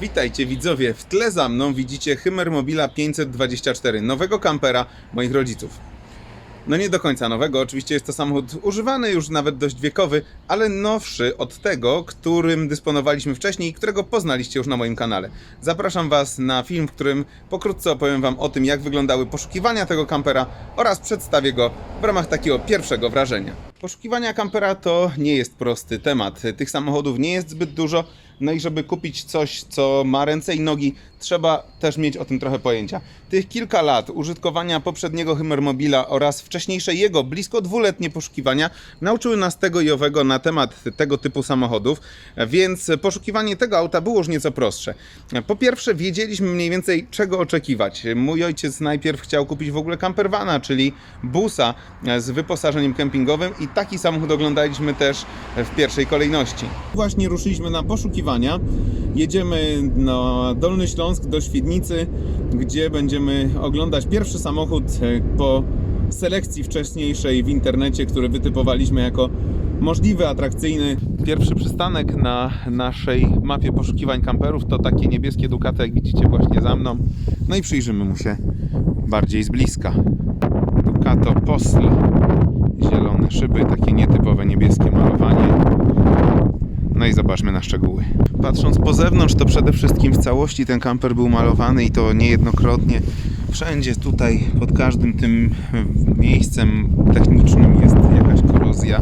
Witajcie widzowie, w tle za mną widzicie Hymer Mobila 524, nowego kampera moich rodziców. No nie do końca nowego, oczywiście jest to samochód używany, już nawet dość wiekowy, ale nowszy od tego, którym dysponowaliśmy wcześniej i którego poznaliście już na moim kanale. Zapraszam Was na film, w którym pokrótce opowiem Wam o tym, jak wyglądały poszukiwania tego kampera oraz przedstawię go w ramach takiego pierwszego wrażenia. Poszukiwania kampera to nie jest prosty temat. Tych samochodów nie jest zbyt dużo, no i żeby kupić coś, co ma ręce i nogi, trzeba też mieć o tym trochę pojęcia. Tych kilka lat użytkowania poprzedniego Hymermobila oraz wcześniejsze jego blisko dwuletnie poszukiwania nauczyły nas tego i owego na temat tego typu samochodów, więc poszukiwanie tego auta było już nieco prostsze. Po pierwsze, wiedzieliśmy mniej więcej czego oczekiwać. Mój ojciec najpierw chciał kupić w ogóle campervana, czyli busa z wyposażeniem kempingowym i taki samochód oglądaliśmy też w pierwszej kolejności. Właśnie ruszyliśmy na poszukiwania. Jedziemy na Dolny Śląsk do Świdnicy, gdzie będziemy oglądać pierwszy samochód e, po selekcji wcześniejszej w internecie, który wytypowaliśmy jako możliwy, atrakcyjny. Pierwszy przystanek na naszej mapie poszukiwań kamperów to takie niebieskie Ducato, jak widzicie właśnie za mną. No i przyjrzymy mu się bardziej z bliska. Ducato Posl. Zielone szyby, takie nietypowe niebieskie malowanie. No i zobaczmy na szczegóły. Patrząc po zewnątrz, to przede wszystkim w całości ten kamper był malowany i to niejednokrotnie. Wszędzie tutaj, pod każdym tym miejscem technicznym jest jakaś korozja.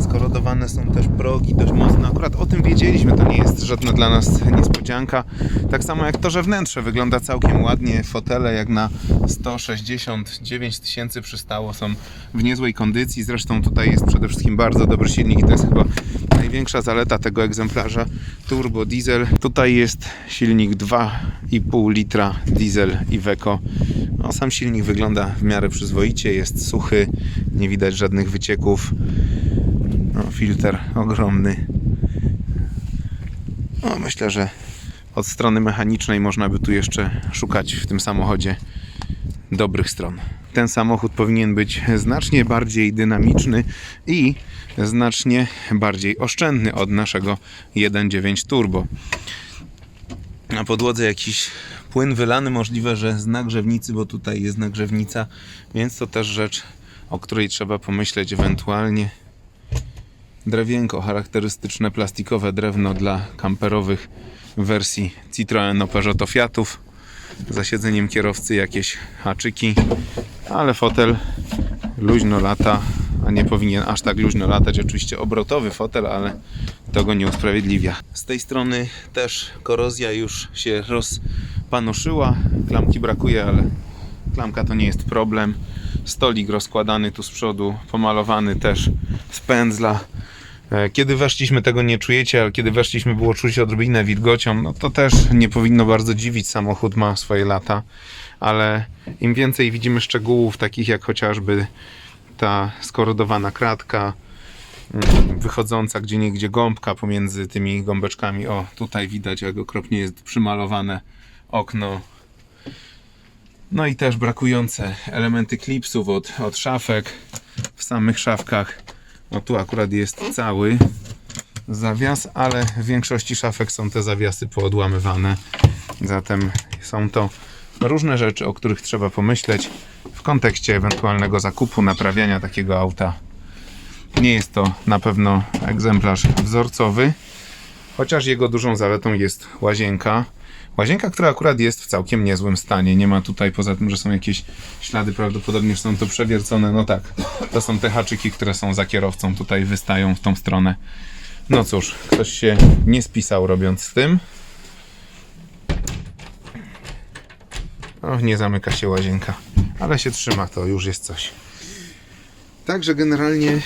Skorodowane są też progi dość mocno. Akurat o tym wiedzieliśmy, to nie jest żadna dla nas niespodzianka. Tak samo jak to, że wnętrze wygląda całkiem ładnie. Fotele jak na 169 tysięcy przystało są w niezłej kondycji. Zresztą tutaj jest przede wszystkim bardzo dobry silnik i to jest chyba największa zaleta tego egzemplarza turbo diesel. Tutaj jest silnik 2,5 litra diesel Iveco. No, sam silnik wygląda w miarę przyzwoicie, jest suchy, nie widać żadnych wycieków. No, filtr ogromny. No, myślę, że od strony mechanicznej można by tu jeszcze szukać w tym samochodzie dobrych stron. Ten samochód powinien być znacznie bardziej dynamiczny i znacznie bardziej oszczędny od naszego 1.9 Turbo. Na podłodze jakiś płyn wylany, możliwe, że z nagrzewnicy, bo tutaj jest nagrzewnica, więc to też rzecz, o której trzeba pomyśleć ewentualnie. Drewienko, charakterystyczne plastikowe drewno dla kamperowych wersji Citroen Peugeot Fiatów. Za siedzeniem kierowcy jakieś haczyki, ale fotel luźno lata, a nie powinien aż tak luźno latać. Oczywiście obrotowy fotel, ale to go nie usprawiedliwia. Z tej strony też korozja już się rozpanoszyła. Klamki brakuje, ale klamka to nie jest problem. Stolik rozkładany tu z przodu, pomalowany też z pędzla. E, Kiedy weszliśmy, tego nie czujecie, ale kiedy weszliśmy, było czuć odrobinę wilgocią. No to też nie powinno bardzo dziwić. Samochód ma swoje lata, ale im więcej widzimy szczegółów, takich jak chociażby ta skorodowana kratka, mm, wychodząca gdzie niegdzie gąbka pomiędzy tymi gąbeczkami. O, tutaj widać, jak okropnie jest przymalowane okno. No i też brakujące elementy klipsów od, od szafek w samych szafkach. No tu akurat jest cały zawias, ale w większości szafek są te zawiasy poodłamywane. Zatem są to różne rzeczy, o których trzeba pomyśleć w kontekście ewentualnego zakupu, naprawiania takiego auta. Nie jest to na pewno egzemplarz wzorcowy, chociaż jego dużą zaletą jest łazienka. Łazienka, która akurat jest w całkiem niezłym stanie. Nie ma tutaj, poza tym, że są jakieś ślady, prawdopodobnie są to przewiercone. No tak, to są te haczyki, które są za kierowcą, tutaj wystają w tą stronę. No cóż, ktoś się nie spisał robiąc z tym. O, nie zamyka się łazienka, ale się trzyma, to już jest coś. Także generalnie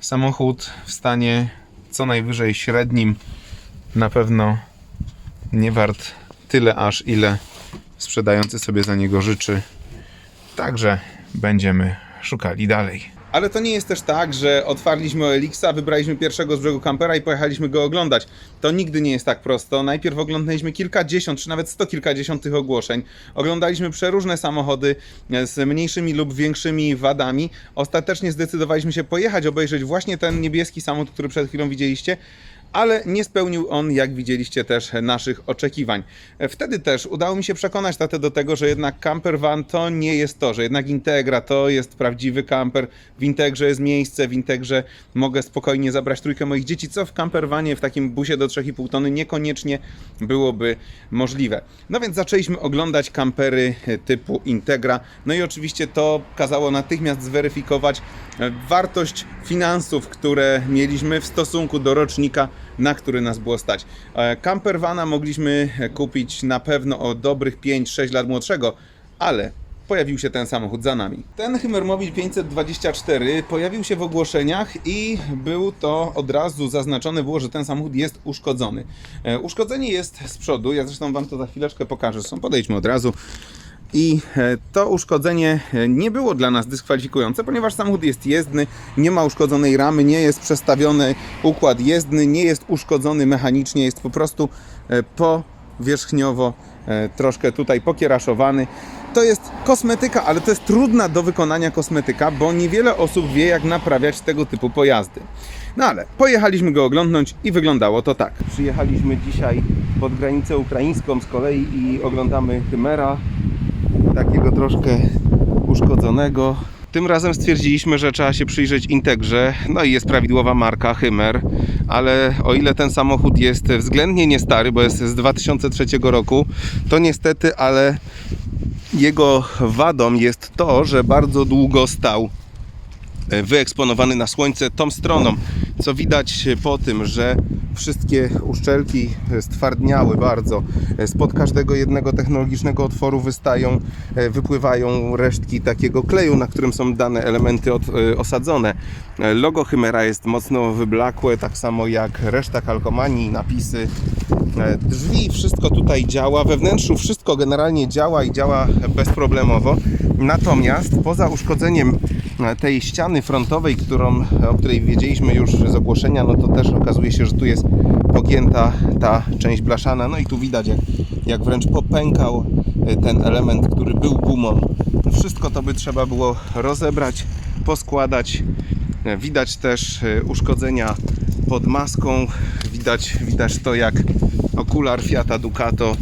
samochód w stanie co najwyżej średnim, na pewno nie wart tyle aż ile sprzedający sobie za niego życzy. Także będziemy szukali dalej. Ale to nie jest też tak, że otwarliśmy Elixa, wybraliśmy pierwszego z brzegu kampera i pojechaliśmy go oglądać. To nigdy nie jest tak prosto. Najpierw oglądaliśmy kilkadziesiąt, czy nawet sto kilkadziesiąt tych ogłoszeń. Oglądaliśmy przeróżne samochody z mniejszymi lub większymi wadami. Ostatecznie zdecydowaliśmy się pojechać obejrzeć właśnie ten niebieski samochód, który przed chwilą widzieliście. Ale nie spełnił on, jak widzieliście też, naszych oczekiwań. Wtedy też udało mi się przekonać tatę do tego, że jednak camper van to nie jest to, że jednak Integra to jest prawdziwy camper. W Integrze jest miejsce, w Integrze mogę spokojnie zabrać trójkę moich dzieci, co w camperwanie w takim busie do 3,5 tony niekoniecznie byłoby możliwe. No więc zaczęliśmy oglądać kampery typu Integra. No i oczywiście to kazało natychmiast zweryfikować wartość finansów, które mieliśmy w stosunku do rocznika, na który nas było stać. E, Campervana mogliśmy kupić na pewno o dobrych 5-6 lat młodszego, ale pojawił się ten samochód za nami. Ten Hymermobil 524 pojawił się w ogłoszeniach i był to od razu zaznaczone było, że ten samochód jest uszkodzony. E, Uszkodzenie jest z przodu, ja zresztą Wam to za chwileczkę pokażę, zresztą podejdźmy od razu. I e, to uszkodzenie e, nie było dla nas dyskwalifikujące, ponieważ samochód jest jezdny, nie ma uszkodzonej ramy, nie jest przestawiony układ jezdny, nie jest uszkodzony mechanicznie, jest po prostu e, powierzchniowo troszkę tutaj pokieraszowany. To jest kosmetyka, ale to jest trudna do wykonania kosmetyka, bo niewiele osób wie, jak naprawiać tego typu pojazdy. No ale pojechaliśmy go oglądnąć i wyglądało to tak. Przyjechaliśmy dzisiaj pod granicę ukraińską z kolei i oglądamy Chymera, takiego troszkę uszkodzonego. Tym razem stwierdziliśmy, że trzeba się przyjrzeć Integrze, no i jest prawidłowa marka Hymer, ale o ile ten samochód jest względnie nie stary, bo jest z 2003 roku, to niestety, ale jego wadą jest to, że bardzo długo stał wyeksponowany na słońce tą stroną, co widać po tym, że wszystkie uszczelki stwardniały bardzo. E, Spod każdego jednego technologicznego otworu wystają, e, wypływają resztki takiego kleju, na którym są dane elementy od, e, osadzone. E, Logo Chimera jest mocno wyblakłe, tak samo jak reszta kalkomanii, napisy. E, Drzwi, wszystko tutaj działa. We wnętrzu wszystko generalnie działa i działa bezproblemowo. Natomiast poza uszkodzeniem e, tej ściany frontowej, którą, o której wiedzieliśmy już z ogłoszenia, no to też okazuje się, że tu jest pogięta ta część blaszana. No i tu widać, jak, jak wręcz popękał e, ten element, który był gumą. Wszystko to by trzeba było rozebrać, poskładać. E, Widać też e, uszkodzenia pod maską. Widać, widać to, jak okular Fiata Ducato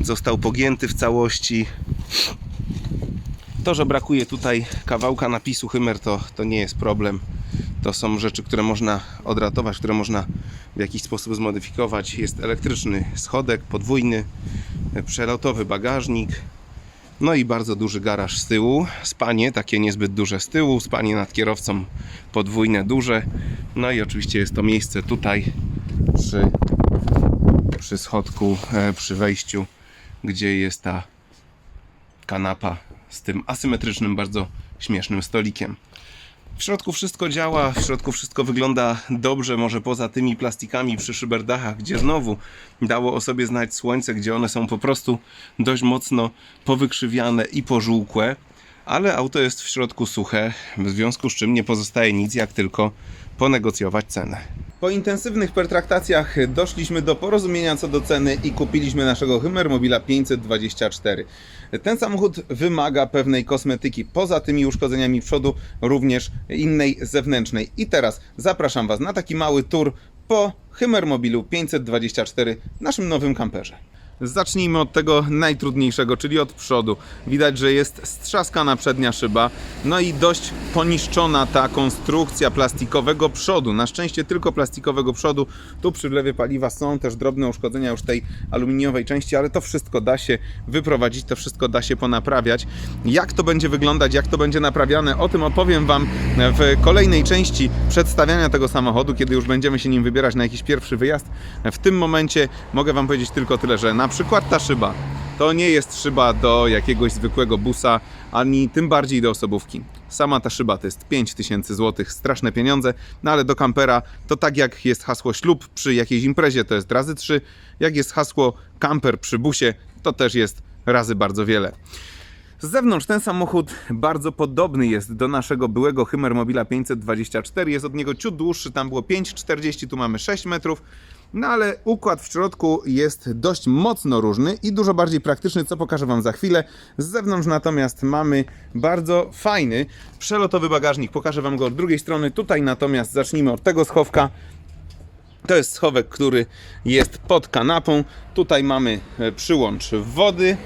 został pogięty w całości. To, że brakuje tutaj kawałka napisu Hymer, to, to nie jest problem. To są rzeczy, które można odratować, które można w jakiś sposób zmodyfikować. Jest elektryczny schodek, podwójny, przelotowy bagażnik, no i bardzo duży garaż z tyłu. Spanie takie niezbyt duże z tyłu, spanie nad kierowcą podwójne, duże. No i oczywiście jest to miejsce tutaj przy, przy schodku, e, przy wejściu, gdzie jest ta kanapa z tym asymetrycznym, bardzo śmiesznym stolikiem. W środku wszystko działa, w środku wszystko wygląda dobrze, może poza tymi plastikami przy szyberdachach, gdzie znowu dało o sobie znać słońce, gdzie one są po prostu dość mocno powykrzywiane i pożółkłe, ale auto jest w środku suche, w związku z czym nie pozostaje nic jak tylko ponegocjować cenę. Po intensywnych pertraktacjach doszliśmy do porozumienia co do ceny i kupiliśmy naszego Hymermobila 524. Ten samochód wymaga pewnej kosmetyki, poza tymi uszkodzeniami przodu, również innej zewnętrznej. I teraz zapraszam Was na taki mały tour po Hymermobilu 524, naszym nowym kamperze. Zacznijmy od tego najtrudniejszego, czyli od przodu. Widać, że jest strzaskana przednia szyba, no i dość poniszczona ta konstrukcja plastikowego przodu. Na szczęście tylko plastikowego przodu. Tu przy wlewie paliwa są też drobne uszkodzenia już tej aluminiowej części, ale to wszystko da się wyprowadzić, to wszystko da się ponaprawiać. Jak to będzie wyglądać, jak to będzie naprawiane, o tym opowiem Wam w kolejnej części przedstawiania tego samochodu, kiedy już będziemy się nim wybierać na jakiś pierwszy wyjazd. W tym momencie mogę Wam powiedzieć tylko tyle, że na przykład ta szyba to nie jest szyba do jakiegoś zwykłego busa, ani tym bardziej do osobówki. Sama ta szyba to jest 5000 zł, straszne pieniądze, no ale do kampera to tak jak jest hasło ślub przy jakiejś imprezie, to jest razy 3, jak jest hasło kamper przy busie, to też jest razy bardzo wiele. Z zewnątrz ten samochód bardzo podobny jest do naszego byłego Hymermobila 524. Jest od niego ciut dłuższy, tam było 5,40, tu mamy 6 metrów. No ale układ w środku jest dość mocno różny i dużo bardziej praktyczny, co pokażę Wam za chwilę. Z zewnątrz natomiast mamy bardzo fajny przelotowy bagażnik. Pokażę Wam go od drugiej strony. Tutaj natomiast zacznijmy od tego schowka. To jest schowek, który jest pod kanapą. Tutaj mamy e, przyłącz wody.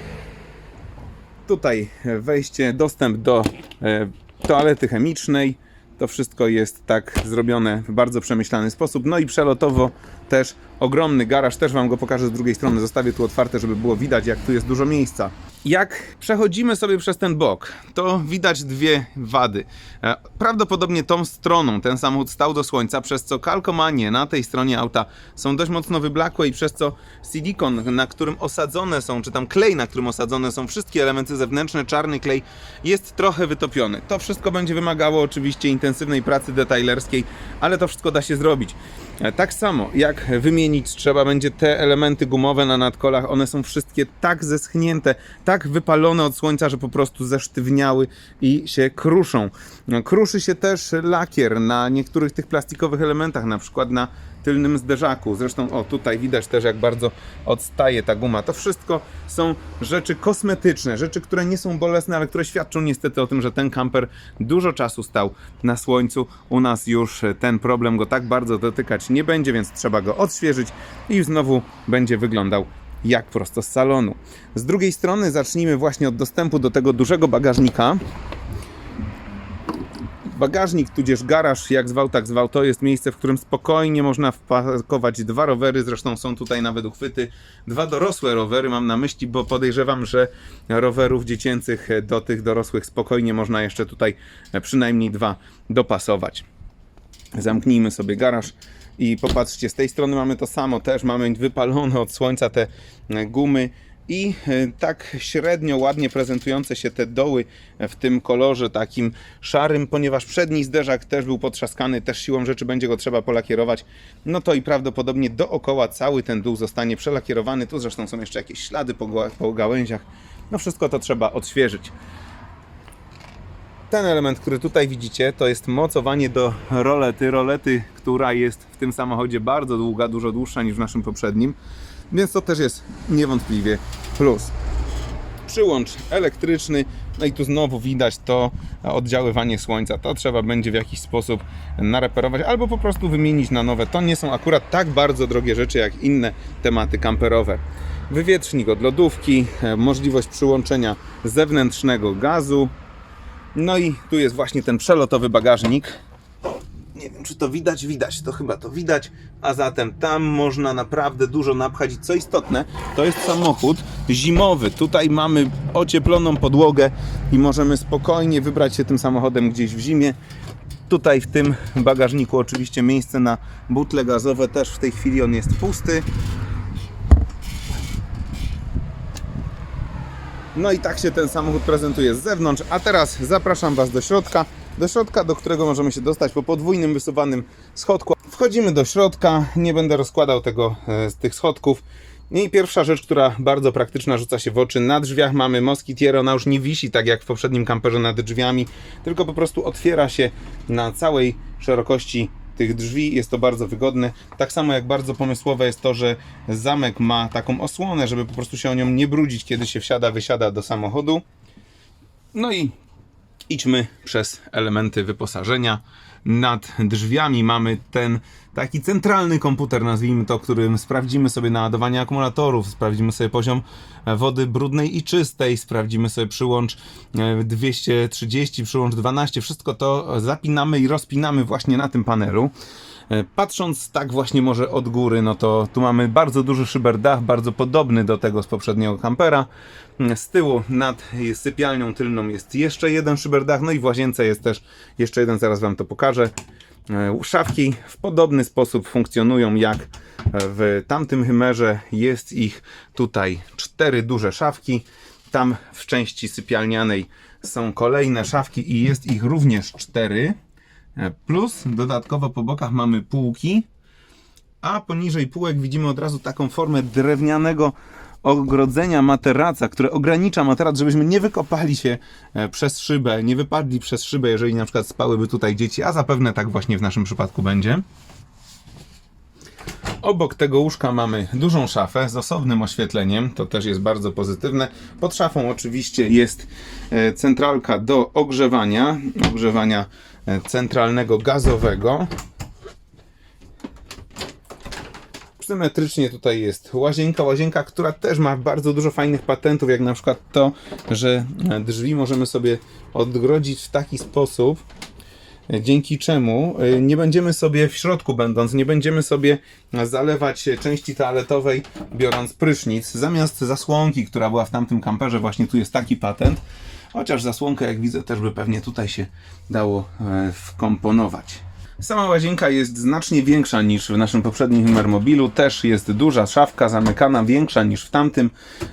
Tutaj wejście, dostęp do e, toalety chemicznej. To wszystko jest tak zrobione w bardzo przemyślany sposób. No i przelotowo też ogromny garaż, też Wam go pokażę z drugiej strony. Zostawię tu otwarte, żeby było widać, jak tu jest dużo miejsca. Jak przechodzimy sobie przez ten bok, to widać dwie wady. E, Prawdopodobnie tą stroną ten samochód stał do słońca, przez co kalkomanie na tej stronie auta są dość mocno wyblakłe i przez co silikon, na którym osadzone są, czy tam klej, na którym osadzone są wszystkie elementy zewnętrzne, czarny klej, jest trochę wytopiony. To wszystko będzie wymagało oczywiście intensywnej pracy detailerskiej, ale to wszystko da się zrobić. E, Tak samo jak wymienić trzeba będzie te elementy gumowe na nadkolach, one są wszystkie tak zeschnięte, tak wypalone od słońca, że po prostu zesztywniały i się kruszą. No, Kruszy się też lakier na niektórych tych plastikowych elementach, na przykład na tylnym zderzaku. Zresztą, o tutaj widać też, jak bardzo odstaje ta guma. To wszystko są rzeczy kosmetyczne, rzeczy, które nie są bolesne, ale które świadczą niestety o tym, że ten kamper dużo czasu stał na słońcu. U nas już ten problem go tak bardzo dotykać nie będzie, więc trzeba go odświeżyć i znowu będzie wyglądał jak prosto z salonu. Z drugiej strony zacznijmy właśnie od dostępu do tego dużego bagażnika. Bagażnik, tudzież garaż, jak zwał, tak zwał, to jest miejsce, w którym spokojnie można wpakować dwa rowery. Zresztą są tutaj nawet uchwyty. Dwa dorosłe rowery mam na myśli, bo podejrzewam, że rowerów dziecięcych do tych dorosłych spokojnie można jeszcze tutaj przynajmniej dwa dopasować. Zamknijmy sobie garaż i popatrzcie, z tej strony mamy to samo, też mamy wypalone od słońca te e, gumy. I e, tak średnio ładnie prezentujące się te doły w tym kolorze takim szarym, ponieważ przedni zderzak też był potrzaskany, też siłą rzeczy będzie go trzeba polakierować, no to i prawdopodobnie dookoła cały ten dół zostanie przelakierowany, tu zresztą są jeszcze jakieś ślady po, po gałęziach, no wszystko to trzeba odświeżyć. Ten element, który tutaj widzicie, to jest mocowanie do rolety. Rolety, która jest w tym samochodzie bardzo długa, dużo dłuższa niż w naszym poprzednim, więc to też jest niewątpliwie plus. Przyłącz elektryczny, no i tu znowu widać to oddziaływanie słońca. To trzeba będzie w jakiś sposób nareperować albo po prostu wymienić na nowe. To nie są akurat tak bardzo drogie rzeczy jak inne tematy kamperowe. Wywietrznik od lodówki, e, możliwość przyłączenia zewnętrznego gazu, no i tu jest właśnie ten przelotowy bagażnik. Nie wiem, czy to widać, widać, to chyba to widać. A zatem tam można naprawdę dużo napchać. Co istotne, to jest samochód zimowy. Tutaj mamy ocieploną podłogę i możemy spokojnie wybrać się tym samochodem gdzieś w zimie. Tutaj w tym bagażniku oczywiście miejsce na butle gazowe też w tej chwili on jest pusty. No i tak się ten samochód prezentuje z zewnątrz, a teraz zapraszam Was do środka, do środka, do którego możemy się dostać po podwójnym wysuwanym schodku. Wchodzimy do środka, nie będę rozkładał tego e, z tych schodków. I pierwsza rzecz, która bardzo praktyczna rzuca się w oczy, na drzwiach mamy moskitier, ona już nie wisi tak jak w poprzednim kamperze nad drzwiami, tylko po prostu otwiera się na całej szerokości tych drzwi, jest to bardzo wygodne. Tak samo jak bardzo pomysłowe jest to, że zamek ma taką osłonę, żeby po prostu się o nią nie brudzić, kiedy się wsiada, wysiada do samochodu. No i idźmy przez elementy wyposażenia. Nad drzwiami mamy ten taki centralny komputer, nazwijmy to, którym sprawdzimy sobie naładowanie akumulatorów, sprawdzimy sobie poziom wody brudnej i czystej, sprawdzimy sobie przyłącz e, 230, przyłącz 12, wszystko to zapinamy i rozpinamy właśnie na tym panelu. E, Patrząc tak właśnie może od góry, no to tu mamy bardzo duży szyberdach, bardzo podobny do tego z poprzedniego kampera. Z tyłu nad sypialnią tylną jest jeszcze jeden szyberdach, no i w łazience jest też jeszcze jeden, zaraz Wam to pokażę. E, Szafki w podobny sposób funkcjonują jak w tamtym Hymerze. Jest ich tutaj cztery duże szafki. Tam w części sypialnianej są kolejne szafki i jest ich również cztery. E, Plus dodatkowo po bokach mamy półki, a poniżej półek widzimy od razu taką formę drewnianego ogrodzenia materaca, które ogranicza materac, żebyśmy nie wykopali się e, przez szybę, nie wypadli przez szybę, jeżeli na przykład spałyby tutaj dzieci, a zapewne tak właśnie w naszym przypadku będzie. Obok tego łóżka mamy dużą szafę z osobnym oświetleniem, to też jest bardzo pozytywne. Pod szafą oczywiście jest e, centralka do ogrzewania, ogrzewania e, centralnego gazowego. Symetrycznie tutaj jest łazienka, łazienka, która też ma bardzo dużo fajnych patentów, jak na przykład to, że drzwi możemy sobie odgrodzić w taki sposób, dzięki czemu y, nie będziemy sobie w środku będąc, nie będziemy sobie zalewać części toaletowej biorąc prysznic. Zamiast zasłonki, która była w tamtym kamperze, właśnie tu jest taki patent. Chociaż zasłonkę, jak widzę, też by pewnie tutaj się dało e, wkomponować. Sama łazienka jest znacznie większa niż w naszym poprzednim Hummermobilu. Też jest duża szafka zamykana, większa niż w tamtym.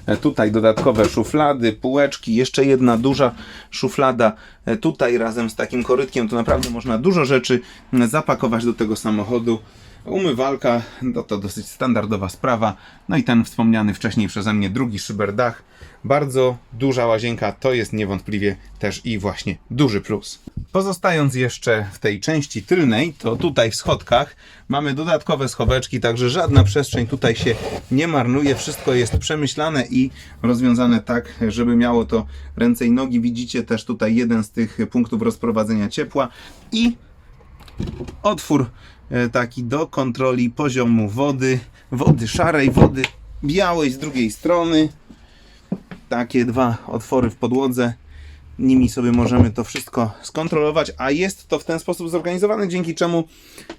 E, Tutaj dodatkowe szuflady, półeczki, jeszcze jedna duża szuflada. E, Tutaj razem z takim korytkiem to naprawdę można dużo rzeczy zapakować do tego samochodu. Umywalka, no to dosyć standardowa sprawa. No i ten wspomniany wcześniej przeze mnie drugi szyberdach. Bardzo duża łazienka to jest niewątpliwie też i właśnie duży plus. Pozostając jeszcze w tej części tylnej, to tutaj w schodkach mamy dodatkowe schoweczki, także żadna przestrzeń tutaj się nie marnuje. Wszystko jest przemyślane i rozwiązane tak, żeby miało to ręce i nogi. Widzicie też tutaj jeden z tych punktów rozprowadzenia ciepła i otwór taki do kontroli poziomu wody, wody szarej, wody białej z drugiej strony. Takie dwa otwory w podłodze. Nimi sobie możemy to wszystko skontrolować, a jest to w ten sposób zorganizowane, dzięki czemu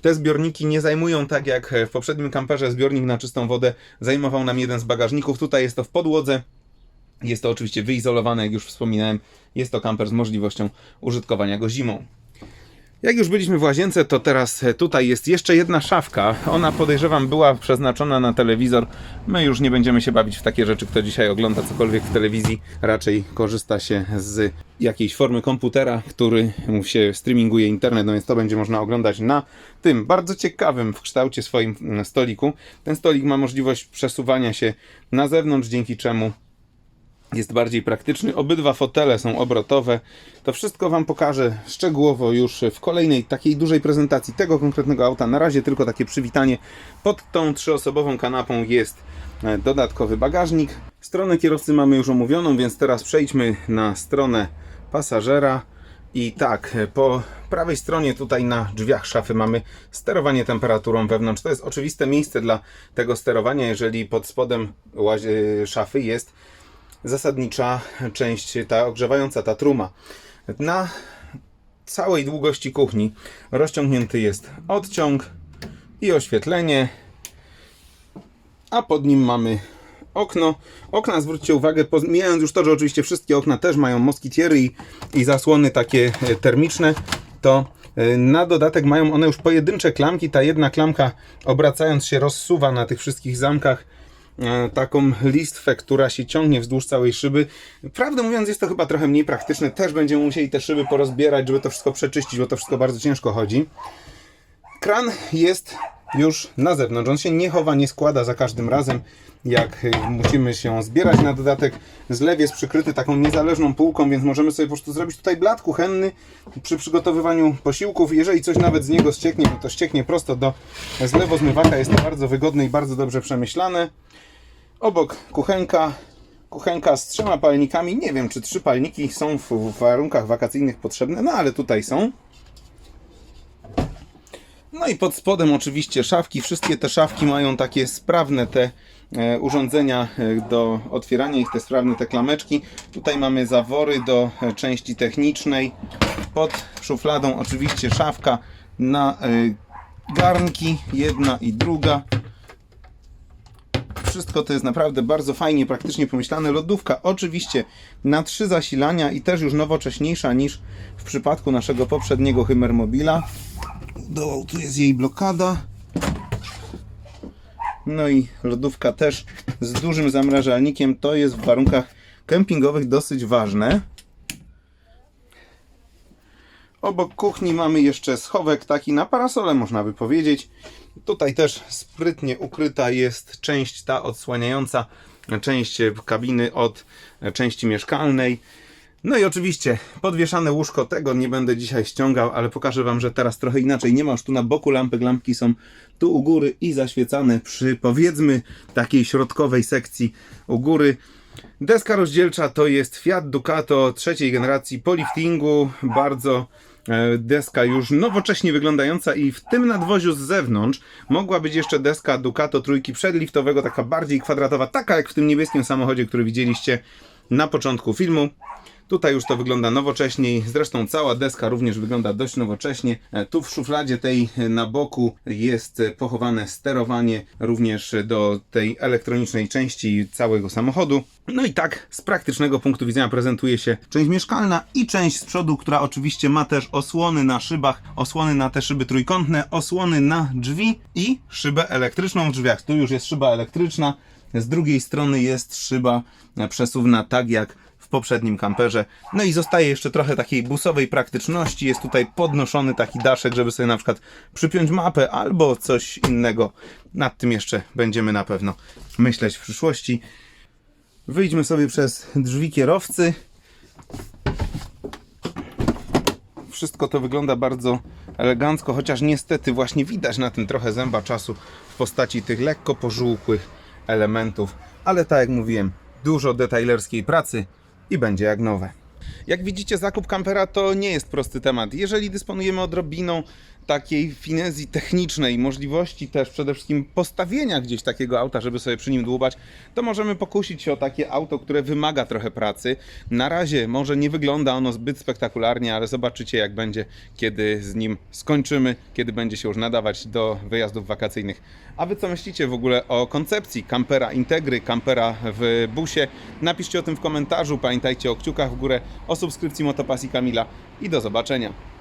te zbiorniki nie zajmują tak jak w poprzednim kamperze zbiornik na czystą wodę zajmował nam jeden z bagażników. Tutaj jest to w podłodze. Jest to oczywiście wyizolowane, jak już wspominałem. Jest to kamper z możliwością użytkowania go zimą. Jak już byliśmy w łazience, to teraz tutaj jest jeszcze jedna szafka. Ona podejrzewam była przeznaczona na telewizor. My już nie będziemy się bawić w takie rzeczy. Kto dzisiaj ogląda cokolwiek w telewizji, raczej korzysta się z jakiejś formy komputera, który mu się streaminguje internet, no więc to będzie można oglądać na tym bardzo ciekawym w kształcie swoim stoliku. Ten stolik ma możliwość przesuwania się na zewnątrz, dzięki czemu jest bardziej praktyczny. Obydwa fotele są obrotowe. To wszystko Wam pokażę szczegółowo już w kolejnej takiej dużej prezentacji tego konkretnego auta. Na razie tylko takie przywitanie. Pod tą trzyosobową kanapą jest e, dodatkowy bagażnik. Stronę kierowcy mamy już omówioną, więc teraz przejdźmy na stronę pasażera. I tak, po prawej stronie tutaj na drzwiach szafy mamy sterowanie temperaturą wewnątrz. To jest oczywiste miejsce dla tego sterowania, jeżeli pod spodem szafy jest zasadnicza część, ta ogrzewająca, ta truma. Na całej długości kuchni rozciągnięty jest odciąg i oświetlenie, a pod nim mamy okno. Okna, zwróćcie uwagę, pomijając już to, że oczywiście wszystkie okna też mają moskitiery i, i zasłony takie e, termiczne, to e, na dodatek mają one już pojedyncze klamki. Ta jedna klamka obracając się rozsuwa na tych wszystkich zamkach taką listwę, która się ciągnie wzdłuż całej szyby. Prawdę mówiąc, jest to chyba trochę mniej praktyczne. Też będziemy musieli te szyby porozbierać, żeby to wszystko przeczyścić, bo to wszystko bardzo ciężko chodzi. Kran jest już na zewnątrz. On się nie chowa, nie składa za każdym razem, jak y, musimy się zbierać. Na dodatek zlew jest przykryty taką niezależną półką, więc możemy sobie po prostu zrobić tutaj blat kuchenny przy przygotowywaniu posiłków. Jeżeli coś nawet z niego ścieknie, to ścieknie prosto do zlewozmywaka. Jest to bardzo wygodne i bardzo dobrze przemyślane. Obok kuchenka. Kuchenka z trzema palnikami. Nie wiem, czy trzy palniki są w w warunkach wakacyjnych potrzebne, no ale tutaj są. No i pod spodem oczywiście szafki. Wszystkie te szafki mają takie sprawne te e, urządzenia e, do otwierania ich, te sprawne te klameczki. Tutaj mamy zawory do e, części technicznej. Pod szufladą oczywiście szafka na garnki, jedna i druga. Wszystko to jest naprawdę bardzo fajnie, praktycznie pomyślane. Lodówka oczywiście na trzy zasilania i też już nowocześniejsza niż w przypadku naszego poprzedniego Hymermobila. Do, tu jest jej blokada. No i lodówka też z dużym zamrażalnikiem. To jest w warunkach kempingowych dosyć ważne. Obok kuchni mamy jeszcze schowek taki na parasole, można by powiedzieć. Tutaj też sprytnie ukryta jest część ta odsłaniająca część kabiny od części mieszkalnej. No i oczywiście podwieszane łóżko, tego nie będę dzisiaj ściągał, ale pokażę Wam, że teraz trochę inaczej. Nie ma już tu na boku lampy, lampki są tu u góry i zaświecane przy powiedzmy takiej środkowej sekcji u góry. Deska rozdzielcza to jest Fiat Ducato trzeciej generacji po liftingu, bardzo e, deska już nowocześnie wyglądająca i w tym nadwoziu z zewnątrz mogła być jeszcze deska Ducato trójki przedliftowego, taka bardziej kwadratowa, taka jak w tym niebieskim samochodzie, który widzieliście na początku filmu. Tutaj już to wygląda nowocześniej, zresztą cała deska również wygląda dość nowocześnie. E, Tu w szufladzie tej e, na boku jest e, pochowane sterowanie również do tej elektronicznej części całego samochodu. No i tak z praktycznego punktu widzenia prezentuje się część mieszkalna i część z przodu, która oczywiście ma też osłony na szybach, osłony na te szyby trójkątne, osłony na drzwi i szybę elektryczną w drzwiach. Tu już jest szyba elektryczna, z drugiej strony jest szyba przesuwna, tak jak poprzednim kamperze. No i zostaje jeszcze trochę takiej busowej praktyczności. Jest tutaj podnoszony taki daszek, żeby sobie na przykład przypiąć mapę albo coś innego. Nad tym jeszcze będziemy na pewno myśleć w przyszłości. Wyjdźmy sobie przez drzwi kierowcy. Wszystko to wygląda bardzo elegancko, chociaż niestety właśnie widać na tym trochę zęba czasu w postaci tych lekko pożółkłych elementów. Ale tak jak mówiłem, dużo detailerskiej pracy i będzie jak nowe. Jak widzicie, zakup kampera to nie jest prosty temat. Jeżeli dysponujemy odrobiną takiej finezji technicznej, możliwości też przede wszystkim postawienia gdzieś takiego auta, żeby sobie przy nim dłubać, to możemy pokusić się o takie auto, które wymaga trochę pracy. Na razie może nie wygląda ono zbyt spektakularnie, ale zobaczycie jak będzie, kiedy z nim skończymy, kiedy będzie się już nadawać do wyjazdów wakacyjnych. A wy co myślicie w ogóle o koncepcji kampera Integry, kampera w busie? Napiszcie o tym w komentarzu, pamiętajcie o kciukach w górę, o subskrypcji Motopasji Kamila i do zobaczenia.